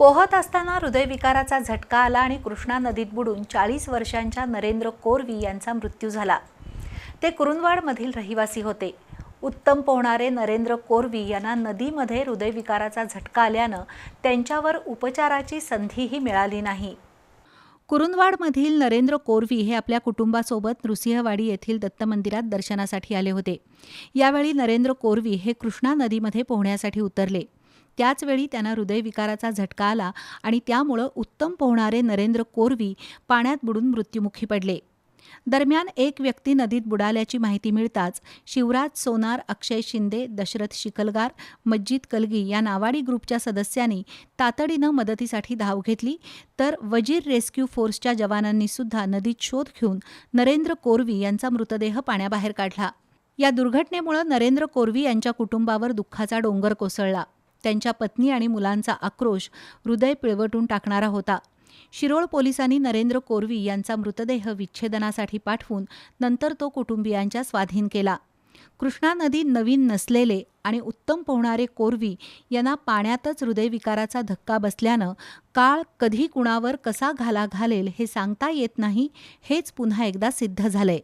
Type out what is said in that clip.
पोहत असताना हृदयविकाराचा झटका आला आणि कृष्णा नदीत बुडून चाळीस वर्षांच्या नरेंद्र कोरवी यांचा मृत्यू झाला. ते कुरुंदवाडमधील रहिवासी होते. उत्तम पोहणारे नरेंद्र कोरवी यांना नदीमध्ये हृदयविकाराचा झटका आल्यानं त्यांच्यावर उपचाराची संधीही मिळाली नाही. कुरुंदवाडमधील नरेंद्र कोरवी हे आपल्या कुटुंबासोबत नृसिंहवाडी येथील दत्त मंदिरात दर्शनासाठी आले होते. यावेळी नरेंद्र कोरवी हे कृष्णा नदीमध्ये पोहण्यासाठी उतरले. त्याचवेळी त्यांना हृदयविकाराचा झटका आला आणि त्यामुळं उत्तम पोहणारे नरेंद्र कोरवी पाण्यात बुडून मृत्युमुखी पडले. दरम्यान एक व्यक्ती नदीत बुडाल्याची माहिती मिळताच शिवराज सोनार अक्षय शिंदे दशरथ शिकलगार मज्जिद कलगी या नावाडी ग्रुपच्या सदस्यांनी तातडीनं मदतीसाठी धाव घेतली. तर वजीर रेस्क्यू फोर्सच्या जवानांनी सुद्धा नदीत शोध घेऊन नरेंद्र कोरवी यांचा मृतदेह पाण्याबाहेर काढला. या दुर्घटनेमुळे नरेंद्र कोरवी यांच्या कुटुंबावर दुःखाचा डोंगर कोसळला. त्यांच्या पत्नी आणि मुलांचा आक्रोश हृदय पिळवटून टाकणारा होता. शिरोळ पोलिसांनी नरेंद्र कोरवी यांचा मृतदेह विच्छेदनासाठी पाठवून नंतर तो कुटुंबियांच्या स्वाधीन केला. कृष्णा नदी नवीन नसलेले आणि उत्तम पोहणारे कोरवी यांना पाण्यातच हृदयविकाराचा धक्का बसल्यानं काळ कधी कुणावर कसा घाला घालेल हे सांगता येत नाही हेच पुन्हा एकदा सिद्ध झालंय